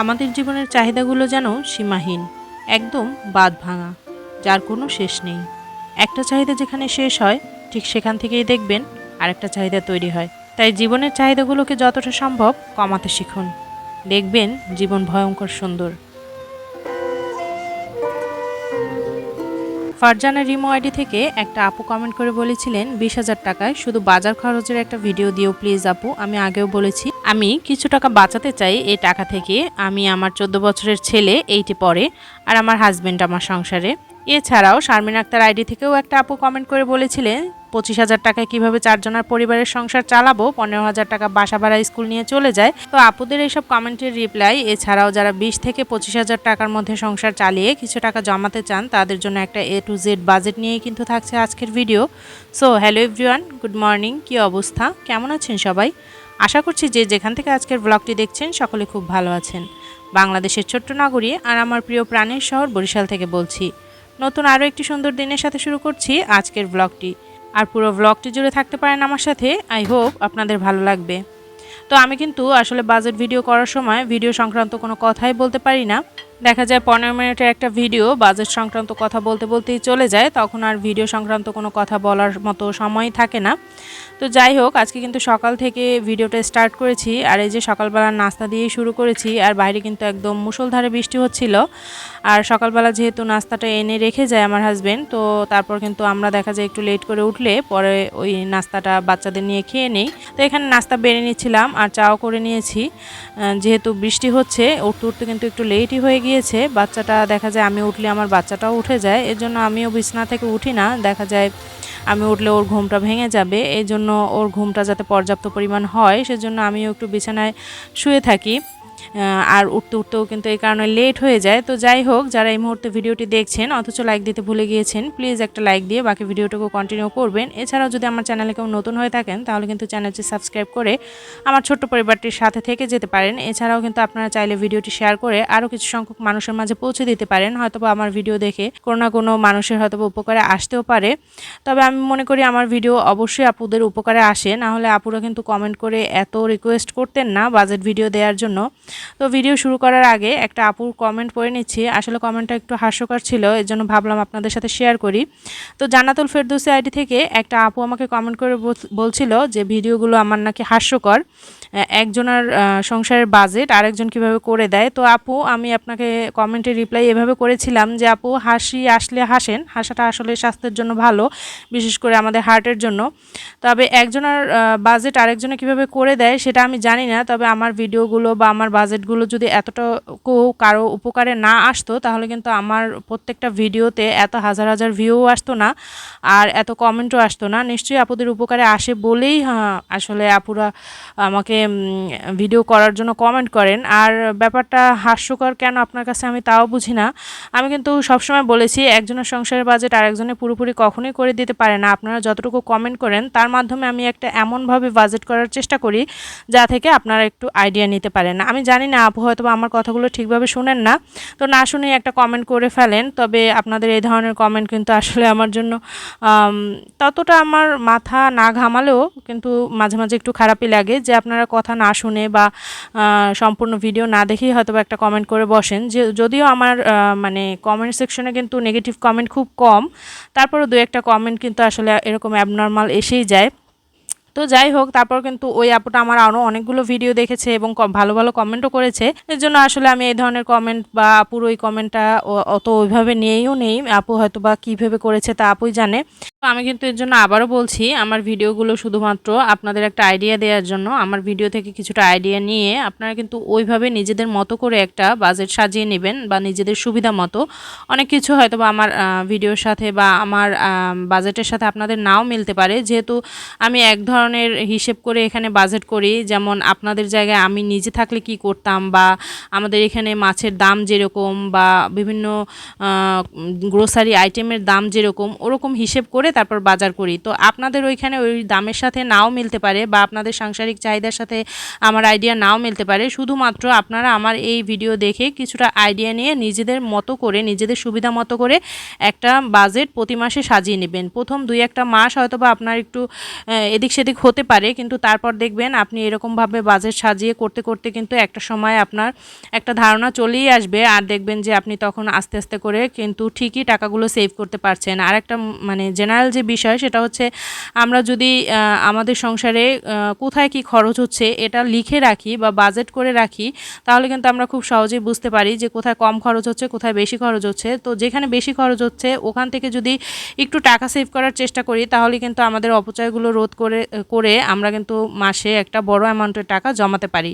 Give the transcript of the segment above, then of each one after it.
আমাদের জীবনের চাহিদাগুলো যেন সীমাহীন, একদম বাদ ভাঙা, যার কোনো শেষ নেই। একটা চাহিদা যেখানে শেষ হয়, ঠিক সেখান থেকেই দেখবেন আরেকটা চাহিদা তৈরি হয়। তাই জীবনের চাহিদাগুলোকে যতটা সম্ভব কমাতে শিখুন। দেখবেন জীবন ভয়ঙ্কর সুন্দর। ফারজানা রিমো আইডি থেকে একটা আপু কমেন্ট করে বলেছিলেন, বিশ হাজার টাকায় শুধু বাজার খরচের একটা ভিডিও দিও প্লিজ আপু। আমি আগেও বলেছি, আমি কিছু টাকা বাঁচাতে চাই এই টাকা থেকে। আমি আমার চোদ্দ বছরের ছেলে, এইটি পড়ে, আর আমার হাজব্যান্ড আমার সংসারে। এছাড়াও শারমিন আক্তার আইডি থেকেও একটা আপু কমেন্ট করে বলেছিলেন পঁচিশ হাজার টাকায় কীভাবে চারজনের পরিবারের সংসার চালাবো? পনেরো হাজার টাকা বাসা ভাড়া স্কুল নিয়ে চলে যায়। তো আপুদের এইসব কমেন্টের রিপ্লাই, এছাড়াও যারা বিশ থেকে পঁচিশ হাজার টাকার মধ্যে সংসার চালিয়ে কিছু টাকা জমাতে চান, তাদের জন্য একটা এ টু জেড বাজেট নিয়েই কিন্তু থাকছে আজকের video so hello everyone good morning কী অবস্থা? কেমন আছেন সবাই? আশা করছি যে যেখান থেকে আজকের ব্লগটি দেখছেন, সকলে খুব ভালো আছেন। বাংলাদেশের ছোট্ট নগরী আর আমার প্রিয় প্রাণের শহর বরিশাল থেকে বলছি। নতুন আরও একটি সুন্দর দিনের সাথে শুরু করছি আজকের ব্লগটি আর পুরো ব্লগটি জুড়ে থাকতে পারেন আমার সাথে। আই হোপ আপনাদের ভালো লাগবে। তো আমি কিন্তু আসলে বাজেট ভিডিও করার সময় ভিডিও সংক্রান্ত কোনো কথাই বলতে পারি না। দেখা যায় পনেরো মিনিটের একটা ভিডিও, বাজেট সংক্রান্ত কথা বলতে বলতেই চলে যায়, তখন আর ভিডিও সংক্রান্ত কোনো কথা বলার মতো সময় থাকে না। তো যাই হোক, আজকে কিন্তু সকাল থেকে ভিডিওটা স্টার্ট করেছি, আর এই যে সকালবেলা নাস্তা দিয়েই শুরু করেছি, আর বাইরে কিন্তু একদম মুষলধারে বৃষ্টি হচ্ছিল। আর সকালবেলা যেহেতু নাস্তাটা এনে রেখে যায় আমার হাজব্যান্ড তো তারপর কিন্তু আমরা দেখা যায় একটু লেট করে উঠলে পরে ওই নাস্তাটা বাচ্চাদের নিয়ে খেয়ে নেই। তো এখানে নাস্তা বেড়ে নিচ্ছিলাম, আর চাও করে নিয়েছি। যেহেতু বৃষ্টি হচ্ছে, উঠতে উঠতে কিন্তু একটু লেটই হয়ে গিয়েছে, বাচ্চাটা দেখা যায় আমি উঠলে আমার বাচ্চাটাও উঠে যায় এর জন্য আমিও বিছনা থেকে উঠি না, দেখা যায় আমি উঠলে ওর ঘুমটা ভেঙে যাবে এই জন্য ওর ঘুমটা যাতে পর্যাপ্ত পরিমাণ হয়, সেজন্য আমিও একটু বিছানায় শুয়ে থাকি। আর উঠতে উঠতেও কিন্তু এই কারণে লেট হয়ে যায়। তো যাই হোক, যারা এই মুহূর্তে ভিডিওটি দেখছেন, অথচ লাইক দিতে ভুলে গিয়েছেন প্লিজ একটা লাইক দিয়ে বাকি ভিডিওটুকু কন্টিনিউ করবেন। এছাড়াও যদি আমার চ্যানেলে কেউ নতুন হয়ে থাকেন, তাহলে কিন্তু চ্যানেলটি সাবস্ক্রাইব করে আমার ছোট্ট পরিবারটির সাথে থেকে যেতে পারেন। এছাড়াও কিন্তু আপনারা চাইলে ভিডিওটি শেয়ার করে আরও কিছু সংখ্যক মানুষের মাঝে পৌঁছে দিতে পারেন। হয়তোবা আমার ভিডিও দেখে কোনো না কোনো মানুষের হয়তোবা উপকারে আসতেও পারে। তবে আমি মনে করি আমার ভিডিও অবশ্যই আপুদের উপকারে আসে। না হলে আপুরা কিন্তু কমেন্ট করে এত রিকোয়েস্ট করতেন না বাজেট ভিডিও দেওয়ার জন্য। তো ভিডিও শুরু করার আগে একটা আপুর কমেন্ট পড়ে নিচ্ছি। আসলে কমেন্টটা একটু হাস্যকর ছিল এর জন্য ভাবলাম আপনাদের সাথে শেয়ার করি। তো জান্নাতুল ফেরদৌসি আইডি থেকে একটা আপু আমাকে কমেন্ট করে বল- বলছিল যে, ভিডিওগুলো আমার নাকি হাস্যকর। একজনের সংসারের বাজেট আরেকজন কীভাবে করে দেয়। তো আপু আমি আপনাকে কমেন্টে রিপ্লাই এভাবে করেছিলাম যে আপু হাসি আসলে হাসেন। হাসাটা আসলে স্বাস্থ্যের জন্য ভালো বিশেষ করে আমাদের হার্টের জন্য। তবে একজনের বাজেট আরেকজনে কীভাবে করে দেয় সেটা আমি জানি না। তবে আমার ভিডিওগুলো বা আমার বাজেটগুলো যদি এতটুকু কারও উপকারে না আসতো তাহলে কিন্তু আমার প্রত্যেকটা ভিডিওতে এত হাজার হাজার ভিউও আসতো না আর এত কমেন্টও আসতো না। নিশ্চয়ই আপুদের উপকারে আসে বলেই হ্যাঁ, আসলে আপুরা আমাকে ভিডিও করার জন্য কমেন্ট করেন। আর ব্যাপারটা হাস্যকর কেন আপনার কাছে আমি তাও বুঝি না। আমি কিন্তু সবসময় বলেছি, একজনের সংসারের বাজেট আর একজনের পুরোপুরি কখনোই করে দিতে পারে না। আপনারা যতটুকু কমেন্ট করেন, তার মাধ্যমে আমি একটা এমনভাবে বাজেট করার চেষ্টা করি, যা থেকে আপনারা একটু আইডিয়া নিতে পারেন। আমি জানি না, আপু হয়তো আমার কথাগুলো ঠিকভাবে শুনেন না। তো না শুনেই একটা কমেন্ট করে ফেলেন। তবে আপনাদের এই ধরনের কমেন্ট কিন্তু আসলে আমার জন্য ততটা আমার মাথা না ঘামালেও কিন্তু মাঝে মাঝে একটু খারাপই লাগে যে আপনারা কথা না শুনে বা সম্পূর্ণ ভিডিও না দেখেই হয়তো একটা কমেন্ট করে বসেন। যে, যদিও আমার মানে কমেন্ট সেকশনে কিন্তু নেগেটিভ কমেন্ট খুব কম তারপরে দু একটা কমেন্ট কিন্তু আসলে এরকম অ্যাবনর্মাল এসেই যায়। তো যাই হোক, তারপর কিন্তু ওই আপুটা আমার আরও অনেকগুলো ভিডিও দেখেছে এবং ভালো ভালো কমেন্টও করেছে। এর জন্য আসলে আমি এই ধরনের কমেন্ট বা আপুর ওই কমেন্টটা অত ওইভাবে নিয়েও নেই। আপু হয়তো বা কীভাবে করেছে তা আপুই জানে। আমি কিন্তু এর জন্য আবারও বলছি, আমার ভিডিওগুলো শুধুমাত্র আপনাদের একটা আইডিয়া দেওয়ার জন্য। আমার ভিডিও থেকে কিছুটা আইডিয়া নিয়ে আপনারা কিন্তু ওইভাবে নিজেদের মতো করে একটা বাজেট সাজিয়ে নেবেন বা নিজেদের সুবিধা মতো। অনেক কিছু হয়তো বা আমার ভিডিওর সাথে বা আমার বাজেটের সাথে আপনাদের নাও মিলতে পারে। যেহেতু আমি এক ধরনের হিসেব করে এখানে বাজেট করি, যেমন আপনাদের জায়গায় আমি নিজে থাকলে কি করতাম বা আমাদের এখানে মাছের দাম যেরকম বা বিভিন্ন গ্রোসারি আইটেমের দাম যেরকম, ওরকম হিসেব করে তারপর বাজার করি। তো আপনাদের ওইখানে ওই দামের সাথে নাও মিলতে পারে বা আপনাদের সাংসারিক চাহিদার সাথে আমার আইডিয়া নাও মিলতে পারে। শুধুমাত্র আপনারা আমার এই ভিডিও দেখে কিছুটা আইডিয়া নিয়ে নিজেদের মতো করে, নিজেদের সুবিধা মতো করে একটা বাজেট প্রতি মাসে সাজিয়ে নেবেন। প্রথম দুই একটা মাস হয়তো বা আপনার একটু এদিক সেদিক হতে পারে, কিন্তু তারপর দেখবেন আপনি এরকমভাবে বাজেট সাজিয়ে করতে করতে কিন্তু একটা সময় আপনার একটা ধারণা চলেই আসবে আর দেখবেন যে আপনি তখন আস্তে আস্তে করে কিন্তু ঠিকই টাকাগুলো সেভ করতে পারছেন। আর একটা মানে জেনারেল যে বিষয় সেটা হচ্ছে আমরা যদি আমাদের সংসারে কোথায় কি খরচ হচ্ছে এটা লিখে রাখি বা বাজেট করে রাখি, তাহলে কিন্তু আমরা খুব সহজেই বুঝতে পারি যে কোথায় কম খরচ হচ্ছে, কোথায় বেশি খরচ হচ্ছে। তো যেখানে বেশি খরচ হচ্ছে ওখান থেকে যদি একটু টাকা সেভ করার চেষ্টা করি, তাহলে কিন্তু আমাদের অপচয়গুলো রোধ করে করে আমরা কিন্তু মাসে একটা বড় অ্যামাউন্টের টাকা জমাতে পারি।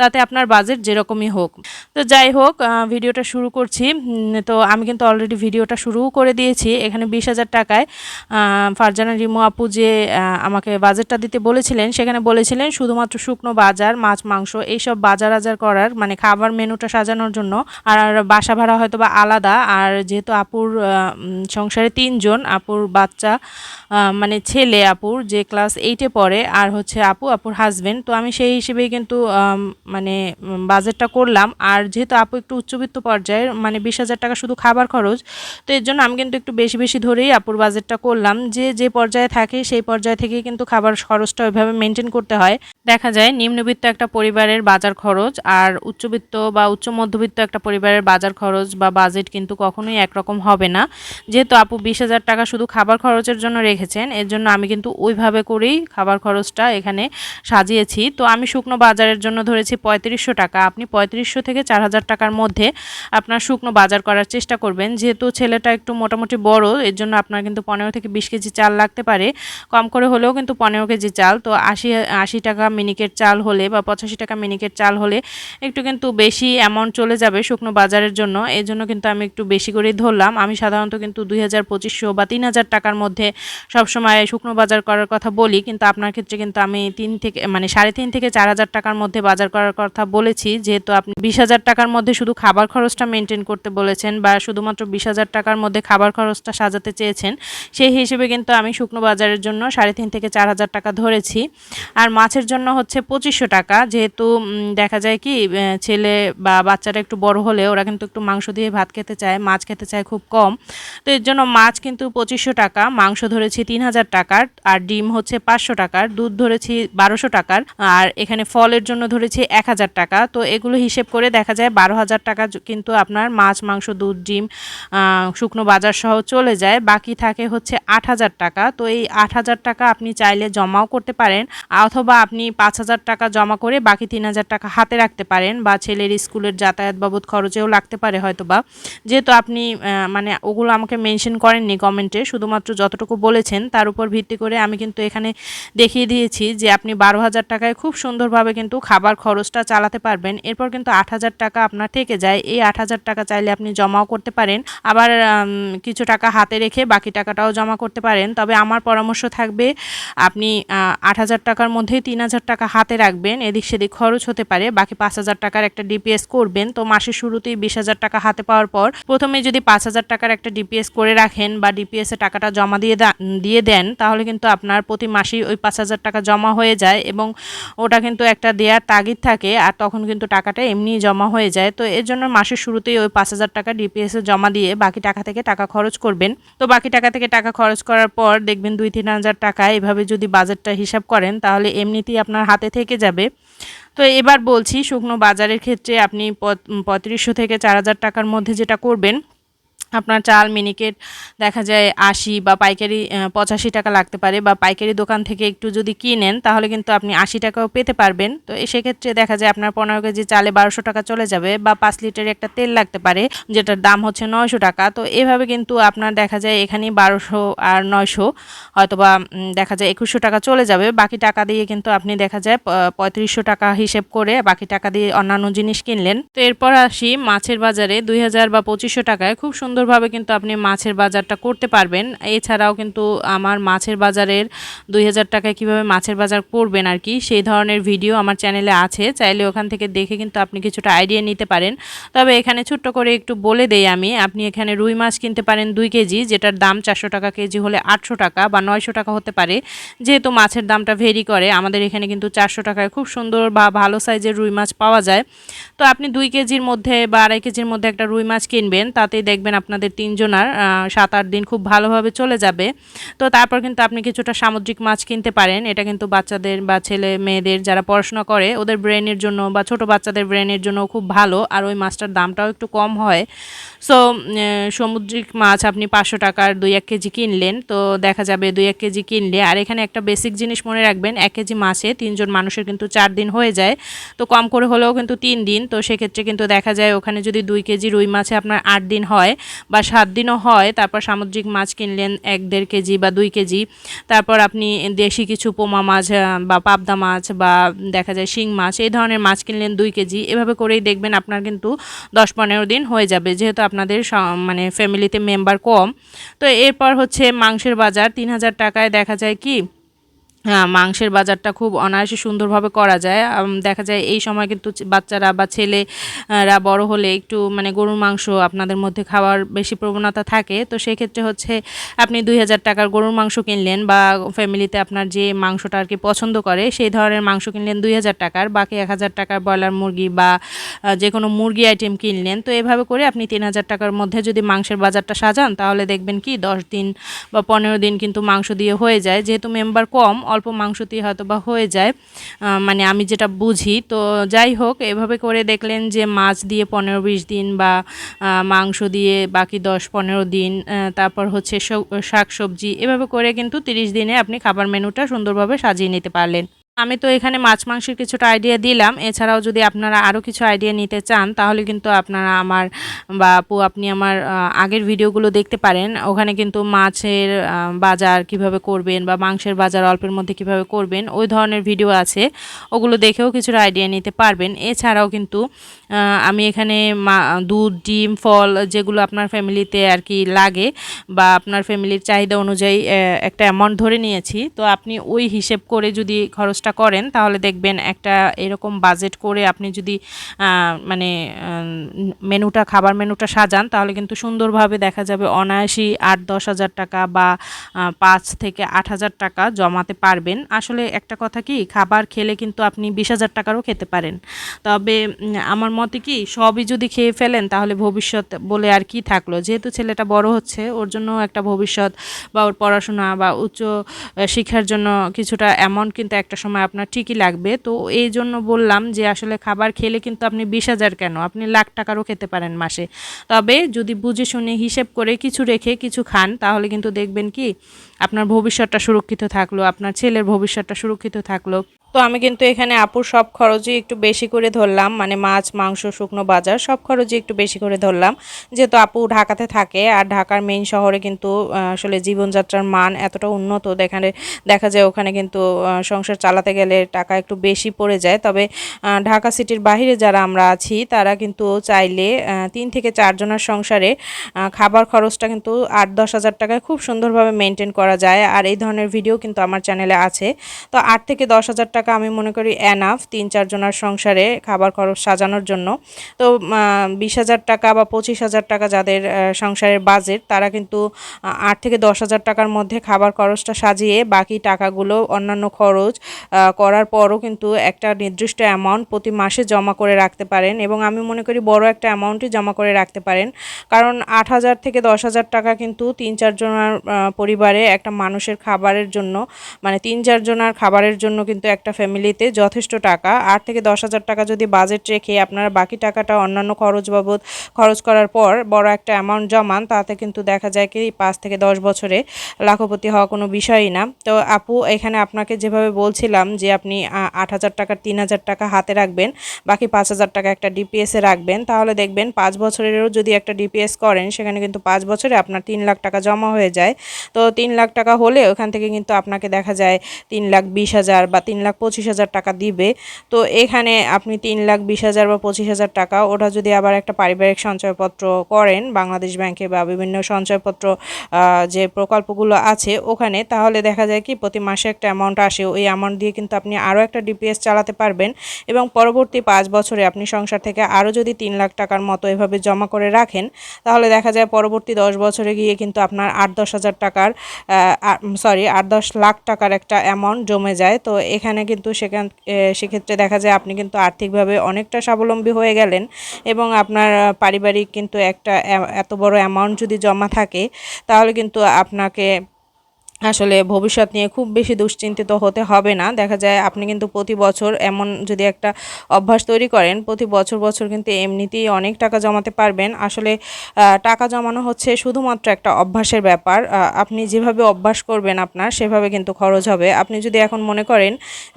তাতে আপনার বাজেট যেরকমই হোক। তো যাই হোক ভিডিওটা শুরু করছি। তো আমি কিন্তু অলরেডি ভিডিওটা শুরুও করে দিয়েছি। এখানে বিশ হাজার টাকায় ফারজানা রিমু আপু যে আমাকে বাজেটটা দিতে বলেছিলেন, সেখানে বলেছিলেন শুধুমাত্র শুকনো বাজার, মাছ, মাংস, এইসব বাজার আজার করার মানে খাবার মেনুটা সাজানোর জন্য, আর বাসা ভাড়া হয়তো বা আলাদা, আর যেহেতু আপুর সংসারে তিনজন, আপুর বাচ্চা মানে ছেলে আপুর, যে ক্লাস এইটে পড়ে, আর হচ্ছে আপু, আপুর হাজবেন্ড তো আমি সেই হিসেবেই কিন্তু মানে বাজেটটা করলাম, আর যেহেতু আপু একটু উচ্চবিত্ত পর্যায়ের মানে বিশ হাজার টাকা শুধু খাবার খরচ, তো এর জন্য আমি কিন্তু একটু বেশি বেশি ধরেই আপুর বাজেটটা করলাম যে যে পর্যায়ে থাকে সেই পর্যায় থেকেই কিন্তু খাবার খরচটা ওইভাবে মেনটেন করতে হয়। দেখা যায় নিম্নবিত্ত একটা পরিবারের বাজার খরচ আর উচ্চবিত্ত বা উচ্চ মধ্যবিত্ত একটা পরিবারের বাজার খরচ বা বাজেট কিন্তু কখনোই একরকম হবে না। যেহেতু আপু বিশ হাজার টাকা শুধু খাবার খরচের জন্য রেখেছেন, এর জন্য আমি কিন্তু ওইভাবে করেই খাবার খরচটা এখানে সাজিয়েছি। তো আমি শুকনো বাজারের জন্য ধরেছি পঁয়ত্রিশশো টাকা। আপনি পঁয়ত্রিশশো থেকে চার হাজার টাকার মধ্যে আপনার শুকনো বাজার করার চেষ্টা করবেন। যেহেতু ছেলেটা একটু মোটামুটি বড়, এর জন্য আপনার কিন্তু পনেরো থেকে বিশ কেজি চাল লাগতে পারে। কম করে হলেও কিন্তু পনেরো কেজি চাল। তো আশি আশি টাকা মিনিকেট চাল হলে বা পঁচাশি টাকা মিনিকেট চাল হলে একটু কিন্তু বেশি অ্যামাউন্ট চলে যাবে শুকনো বাজারের জন্য। এই জন্য কিন্তু আমি একটু বেশি করেই ধরলাম। আমি সাধারণত কিন্তু দুই হাজার পঁচিশশো বা তিন হাজার টাকার মধ্যে সবসময় শুকনো বাজার করার কথা বলি। কিন্তু আপনার ক্ষেত্রে কিন্তু আমি তিন থেকে মানে সাড়ে তিন থেকে চার হাজার টাকার মধ্যে বাজার করার কথা বলেছি। যেহেতু আপনি বিশ হাজার টাকার মধ্যে শুধু খাবার খরচটা মেনটেন করতে বলেছেন বা শুধুমাত্র বিশ হাজার টাকার মধ্যে খাবার খরচটা সাজাতে চেয়েছেন, সেই হিসেবে কিন্তু আমি শুকনো বাজারের জন্য সাড়ে তিন থেকে চার হাজার টাকা ধরেছি। আর মাছের জন্য হচ্ছে পঁচিশশো টাকা। যেহেতু দেখা যায় কি ছেলে বা বাচ্চারা একটু বড় হলে ওরা কিন্তু একটু মাংস দিয়ে ভাত খেতে চায়, মাছ খেতে চায় খুব কম। তো এর জন্য মাছ কিন্তু পঁচিশশো টাকা, মাংস ধরেছি তিন হাজার টাকার, আর ডিম হচ্ছে পাঁচশো টাকার, দুধ ধরেছি বারোশো টাকার, আর এখানে ফলের জন্য ধরেছি এক হাজার টাকা। তো এগুলো হিসেব করে দেখা যায় বারো হাজার টাকা কিন্তু আপনার মাছ, মাংস, দুধ, ডিম শুকনো বাজার সহ চলে যায়। বাকি থাকে হচ্ছে আট হাজার টাকা। তো এই আট হাজার টাকা আপনি চাইলে জমাও করতে পারেন অথবা আপনি পাঁচ হাজার টাকা জমা করে বাকি তিন হাজার টাকা হাতে রাখতে পারেন বা ছেলের স্কুলের যাতায়াত বাবদ খরচেও লাগতে পারে হয়তো বা যেহেতু আপনি মানে ওগুলো আমাকে মেনশন করেননি কমেন্টে, শুধুমাত্র যতটুকু বলেছেন তার উপর ভিত্তি করে আমি কিন্তু এখানে দেখিয়ে দিয়েছি যে আপনি বারো হাজার টাকায় খুব সুন্দরভাবে কিন্তু খাবার খরচটা চালাতে পারবেন। এরপর কিন্তু আট হাজার টাকা আপনার থেকে যায়। এই আট হাজার টাকা চাইলে আপনি জমাও করতে পারেন। আবার কিছু টাকা হাতে রেখে বাকি টাকাটাও জমা করতে পারেন। তবে আমার পরামর্শ থাকবে, আপনি আট হাজার টাকার মধ্যেই তিন হাজার টাকা হাতে রাখবেন। এদিক সেদিক খরচ হতে পারে, বাকি পাঁচ হাজার টাকার একটা ডিপিএস করবেন। তো মাসের শুরুতেই বিশ হাজার টাকা হাতে পাওয়ার পর, প্রথমে যদি পাঁচ হাজার টাকার একটা ডিপিএস করে রাখেন বা ডিপিএস টাকাটা জমা দিয়ে দিয়ে দেন, তাহলে কিন্তু আপনার প্রতি মাসেই ওই পাঁচ হাজার টাকা জমা হয়ে যায় এবং ওটা কিন্তু একটা দেয়ার তাগিদ থাকে আর তখন কিন্তু টাকাটা এমনিই জমা হয়ে যায়। তো এর জন্য মাসের শুরুতেই ওই পাঁচ হাজার টাকা ডিপিএস জমা দিয়ে বাকি টাকা থেকে টাকা খরচ করবেন। তো বাকি টাকা থেকে টাকা খরচ করার পর দেখবেন দুই, তিন হাজার টাকা এভাবে যদি বাজেটটা হিসাব করেন, তাহলে এমনিতেই আপনার হাতে থেকে যাবে। তো এবার বলছি, শুকনো বাজারের ক্ষেত্রে আপনি পঁয়- পঁয়ত্রিশশো থেকে চার হাজার টাকার মধ্যে যেটা করবেন আপনার চাল, মিনিকেট, দেখা যায় আশি বা পাইকারি পঁচাশি টাকা লাগতে পারে বা পাইকারি দোকান থেকে একটু যদি কিনেন তাহলে কিন্তু আপনি আশি টাকাও পেতে পারবেন। তো সেক্ষেত্রে দেখা যায় আপনার পনেরো কেজি চালে বারোশো টাকা চলে যাবে বা পাঁচ লিটারের একটা তেল লাগতে পারে যেটার দাম হচ্ছে নয়শো টাকা। তো এভাবে কিন্তু আপনার দেখা যায় এখানেই বারোশো আর নয়শো হয়তোবা দেখা যায় একুশশো টাকা চলে যাবে। বাকি টাকা দিয়ে কিন্তু আপনি দেখা যায় পঁয়ত্রিশশো টাকা হিসেব করে বাকি টাকা দিয়ে অন্যান্য জিনিস কিনলেন। তো এরপর আসি মাছের বাজারে। দুই হাজার বা পঁচিশশো টাকায় খুব সুন্দর সুন্দরভাবে কিন্তু আপনি মাছের বাজারটা করতে পারবেন। এছাড়াও কিন্তু আমার মাছের বাজারের দুই হাজার টাকায় কীভাবে মাছের বাজার করবেন আর কি, সেই ধরনের ভিডিও আমার চ্যানেলে আছে। চাইলে ওখান থেকে দেখে কিন্তু আপনি কিছুটা আইডিয়া নিতে পারেন। তবে এখানে ছোট্ট করে একটু বলে দেই আমি, আপনি এখানে রুই মাছ কিনতে পারেন দুই কেজি, যেটার দাম চারশো টাকা, কেজি হলে আটশো টাকা বা নয়শো টাকা হতে পারে। যেহেতু মাছের দামটা ভেরি করে, আমাদের এখানে কিন্তু চারশো টাকায় খুব সুন্দর বা ভালো সাইজের রুই মাছ পাওয়া যায়। তো আপনি দুই কেজির মধ্যে বা আড়াই কেজির মধ্যে একটা রুই মাছ কিনবেন, তাতেই দেখবেন আপনাদের তিনজনার সাত, আট দিন খুব ভালোভাবে চলে যাবে। তো তারপর কিন্তু আপনি কিছুটা সামুদ্রিক মাছ কিনতে পারেন। এটা কিন্তু বাচ্চাদের বা ছেলে মেয়েদের যারা পড়াশোনা করে, ওদের ব্রেনের জন্য বা ছোট বাচ্চাদের ব্রেনের জন্য খুব ভালো। আর ওই মাছটার দামটাও একটু কম হয়। সো সামুদ্রিক মাছ আপনি পাঁচশো টাকার দুই এক কেজি কিনলেন। তো দেখা যাবে দুই এক কেজি কিনলে। আর এখানে একটা বেসিক জিনিস মনে রাখবেন, এক কেজি মাছে তিনজন মানুষের কিন্তু চার দিন হয়ে যায়। তো কম করে হলেও কিন্তু তিন দিন। তো সেক্ষেত্রে কিন্তু দেখা যায় ওখানে যদি দুই কেজি রুই মাছে আপনার আট দিন হয় বা সাত দিনও হয়, তারপর সামুদ্রিক মাছ কিনলেন এক দেড় কেজি বা দুই কেজি। তারপর আপনি দেশি কিছু পোমা মাছ বা পাবদা মাছ বা দেখা যায় শিং মাছ, এই ধরনের মাছ কিনলেন দুই কেজি। এভাবে করেই দেখবেন আপনার কিন্তু দশ পনেরো দিন হয়ে যাবে, যেহেতু আপনাদের মানে ফ্যামিলিতে মেম্বার কম। তো এরপর হচ্ছে মাংসের বাজার, তিন হাজার টাকায় দেখা যায় কি মাংসের বাজারটা খুব অনায়াসে সুন্দরভাবে করা যায়। দেখা যায় এই সময় কিন্তু বাচ্চারা বা ছেলেরা বড় হলে একটু মানে গরুর মাংস আপনাদের মধ্যে খাওয়ার বেশি প্রবণতা থাকে। তো সেক্ষেত্রে হচ্ছে আপনি দুই হাজার টাকার গরুর মাংস কিনলেন বা ফ্যামিলিতে আপনার যে মাংসটা আর কি পছন্দ করে, সেই ধরনের মাংস কিনলেন দুই হাজার টাকার, বাকি এক হাজার টাকার ব্রয়লার মুরগি বা যে কোনো মুরগি আইটেম কিনলেন। তো এভাবে করে আপনি তিন হাজার টাকার মধ্যে যদি মাংসের বাজারটা সাজান, তাহলে দেখবেন কি দশ দিন বা পনেরো দিন কিন্তু মাংস দিয়ে হয়ে যায়। যেহেতু মেম্বার কম অল্প মাংসতেই হয়তো বা হয়ে যায়। মানে আমি যেটা বুঝি। তো যাই হোক, এভাবে করে দেখলেন যে মাছ দিয়ে পনেরো বিশ দিন বা মাংস দিয়ে বাকি দশ পনেরো দিন তারপর হচ্ছে শাক সবজি, এভাবে করে কিন্তু তিরিশ দিনে আপনি খাবার মেনুটা সুন্দরভাবে সাজিয়ে নিতে পারলেন। আমি তো এখানে মাছ মাংসের কিছুটা আইডিয়া দিলাম। এছাড়াও যদি আপনারা আরও কিছু আইডিয়া নিতে চান, তাহলে কিন্তু আপনারা আমার বা আপু, আপনি আমার আগের ভিডিওগুলো দেখতে পারেন। ওখানে কিন্তু মাছের বাজার কীভাবে করবেন বা মাংসের বাজার অল্পের মধ্যে কীভাবে করবেন, ওই ধরনের ভিডিও আছে। ওগুলো দেখেও কিছুটা আইডিয়া নিতে পারবেন। এছাড়াও কিন্তু আমি এখানে দুধ, ডিম, ফল যেগুলো আপনার ফ্যামিলিতে আর কি লাগে বা আপনার ফ্যামিলির চাহিদা অনুযায়ী একটা অ্যামাউন্ট ধরে নিয়েছি। তো আপনি ওই হিসেব করে যদি খরচ কাজটা করেন, তাহলে দেখবেন একটা এরকম বাজেট করে আপনি যদি মানে মেনুটা, খাবার মেনুটা সাজান, তাহলে কিন্তু সুন্দরভাবে দেখা যাবে অনায়াসই আট, দশ হাজার টাকা বা পাঁচ থেকে আট হাজার টাকা জমাতে পারবেন। আসলে একটা কথা কি, খাবার খেলে কিন্তু আপনি বিশ হাজার টাকারও খেতে পারেন। তবে আমার মতে কি, সবই যদি খেয়ে ফেলেন, তাহলে ভবিষ্যৎ বলে আর কি থাকল। যেহেতু ছেলেটা বড় হচ্ছে, ওর জন্য একটা ভবিষ্যৎ বা ওর পড়াশোনা বা উচ্চ শিক্ষার জন্য কিছুটা অ্যামাউন্ট কিন্তু একটা সময় সময় আপনার ঠিকই লাগবে। তো এই জন্য বললাম যে আসলে খাবার খেলে কিন্তু আপনি বিশ হাজার কেন? আপনি লাখ টাকারও খেতে পারেন মাসে। তবে যদি বুঝে শুনে হিসেব করে কিছু রেখে কিছু খান, তাহলে কিন্তু দেখবেন কি, আপনার ভবিষ্যৎটা সুরক্ষিত থাকল, আপনার ছেলের ভবিষ্যৎটা সুরক্ষিত থাকল। তো আমি কিন্তু এখানে আপুর সব খরচই একটু বেশি করে ধরলাম মানে মাছ, মাংস, শুকনো বাজার সব খরচই একটু বেশি করে ধরলাম। যেহেতু আপু ঢাকাতে থাকে আর ঢাকার মেইন শহরে কিন্তু আসলে জীবনযাত্রার মান এতটা উন্নত, দেখানে দেখা যায় ওখানে কিন্তু সংসার চালাতে গেলে টাকা একটু বেশি পড়ে যায়। তবে ঢাকা সিটির বাহিরে যারা আমরা আছি, তারা কিন্তু চাইলে তিন থেকে চারজনের সংসারে খাবার খরচটা কিন্তু আট, দশ হাজার টাকায় খুব সুন্দরভাবে মেনটেন করা যায়। আর এই ধরনের ভিডিও কিন্তু আমার চ্যানেলে আছে। তো আট থেকে দশ হাজার টাকা টাকা আমি মনে করি অ্যানাফ তিন চারজনের সংসারে খাবার খরচ সাজানোর জন্য। তো বিশ হাজার টাকা বা পঁচিশ হাজার টাকা যাদের সংসারের বাজেট তারা কিন্তু আট থেকে দশ হাজার টাকার মধ্যে খাবার খরচটা সাজিয়ে বাকি টাকাগুলো অন্যান্য খরচ করার পরও কিন্তু একটা নির্দিষ্ট অ্যামাউন্ট প্রতি মাসে জমা করে রাখতে পারেন এবং আমি মনে করি বড় একটা অ্যামাউন্টই জমা করে রাখতে পারেন। কারণ আট হাজার থেকে দশ হাজার টাকা কিন্তু তিন চারজনের পরিবারে একটা মানুষের খাবারের জন্য মানে তিন চারজনের খাবারের জন্য কিন্তু একটা ফ্যামিলিতে যথেষ্ট টাকা। আট থেকে দশ হাজার টাকা যদি বাজেট রেখে আপনারা বাকি টাকাটা অন্যান্য খরচ বাবদ খরচ করার পর বড় একটা অ্যামাউন্ট জমান, তাতে কিন্তু দেখা যায় কি পাঁচ থেকে দশ বছরে লাখপতি হওয়া কোনো বিষয়ই না। তো আপু, এখানে আপনাকে যেভাবে বলছিলাম যে আপনি আট হাজার টাকার তিন হাজার টাকা হাতে রাখবেন, বাকি পাঁচ হাজার টাকা একটা ডিপিএসে রাখবেন, তাহলে দেখবেন পাঁচ বছরেরও যদি একটা ডিপিএস করেন, সেখানে কিন্তু পাঁচ বছরে আপনার তিন লাখ টাকা জমা হয়ে যায়। তো তিন লাখ টাকা হলে ওখান থেকে কিন্তু আপনাকে দেখা যায় তিন লাখ বিশ হাজার বা তিন লাখ পঁচিশ হাজার টাকা দিবে। তো এখানে আপনি তিন লাখ বিশ হাজার বা পঁচিশ হাজার টাকা, ওটা যদি আবার একটা পারিবারিক সঞ্চয়পত্র করেন বাংলাদেশ ব্যাংকে বা বিভিন্ন সঞ্চয়পত্র যে প্রকল্পগুলো আছে ওখানে, তাহলে দেখা যায় কি প্রতি মাসে একটা অ্যামাউন্ট আসে। ওই অ্যামাউন্ট দিয়ে কিন্তু আপনি আরও একটা ডিপিএস চালাতে পারবেন এবং পরবর্তী পাঁচ বছরে আপনি সংসার থেকে আরও যদি তিন লাখ টাকার মতো এভাবে জমা করে রাখেন, তাহলে দেখা যায় পরবর্তী দশ বছরে গিয়ে কিন্তু আপনার আট দশ হাজার টাকার সরি আট দশ লাখ টাকার একটা অ্যামাউন্ট জমে যায়। তো এখানে কিন্তু সেখান সেক্ষেত্রে দেখা যায় আপনি কিন্তু আর্থিকভাবে অনেকটা স্বাবলম্বী হয়ে গেলেন এবং আপনার পারিবারিক কিন্তু একটা এত বড় অ্যামাউন্ট যদি জমা থাকে, তাহলে কিন্তু আপনাকে আসলে ভবিষ্যৎ নিয়ে খুব বেশি দুশ্চিন্তিত হতে হবে না। দেখা যায় আপনি কিন্তু প্রতি বছর এমন যদি একটা অভ্যাস তৈরি করেন, প্রতি বছর বছর কিন্তু এমনিতেই অনেক টাকা জমাতে পারবেন। আসলে টাকা জমানো হচ্ছে শুধুমাত্র একটা অভ্যাসের ব্যাপার। আপনি যেভাবে অভ্যাস করবেন আপনার, সেভাবে কিন্তু খরচ হবে। আপনি যদি এখন মনে করেন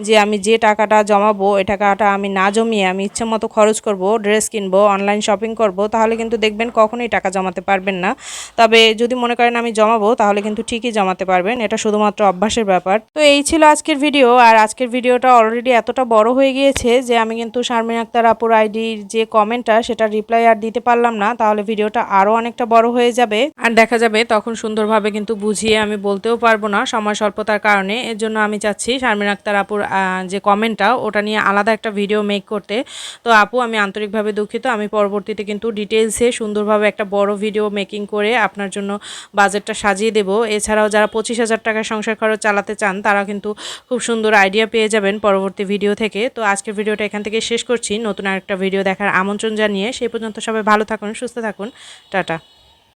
যে আমি যে টাকাটা জমাবো এই টাকাটা আমি না জমিয়ে আমি ইচ্ছে মতো খরচ করব, ড্রেস কিনবো, অনলাইন শপিং করব, তাহলে কিন্তু দেখবেন কখনোই টাকা জমাতে পারবেন না। তবে যদি মনে করেন আমি জমাবো, তাহলে কিন্তু ঠিকই জমাতে পারবেন। এটা শুধুমাত্র অভ্যাসের ব্যাপার। তো এই ছিল আজকের ভিডিও, আর আজকের ভিডিওটা অলরেডি এতটা বড় হয়ে গিয়েছে যে আমি কিন্তু শারমিন আক্তার আপুর আইডির যে কমেন্টটা, সেটা রিপ্লাই আর দিতে পারলাম না। তাহলে ভিডিওটা আরও অনেকটা বড় হয়ে যাবে। আর দেখা যাবে তখন সুন্দরভাবে কিন্তু বুঝিয়ে আমি বলতেও পারব না সময় স্বল্পতার কারণে। এর জন্য আমি চাচ্ছি শারমিন আক্তার আপুর যে কমেন্টটা, ওটা নিয়ে আলাদা একটা ভিডিও মেক করতে। তো আপু, আমি আন্তরিকভাবে দুঃখিত। আমি পরবর্তীতে কিন্তু ডিটেলসে সুন্দরভাবে একটা বড় ভিডিও মেকিং করে আপনার জন্য বাজেটটা সাজিয়ে দেবো। এছাড়াও যারা পঁচিশ হাজার টাকার সংসার খরচ চালাতে চান তারা কিন্তু খুব সুন্দর আইডিয়া পেয়ে যাবেন পরবর্তী ভিডিও থেকে। তো আজকের ভিডিওটা এখান থেকে শেষ করছি। নতুন আরেকটা ভিডিও দেখার আমন্ত্রণ জানিয়ে সেই পর্যন্ত সবাই ভালো থাকুন, সুস্থ থাকুন। টাটা।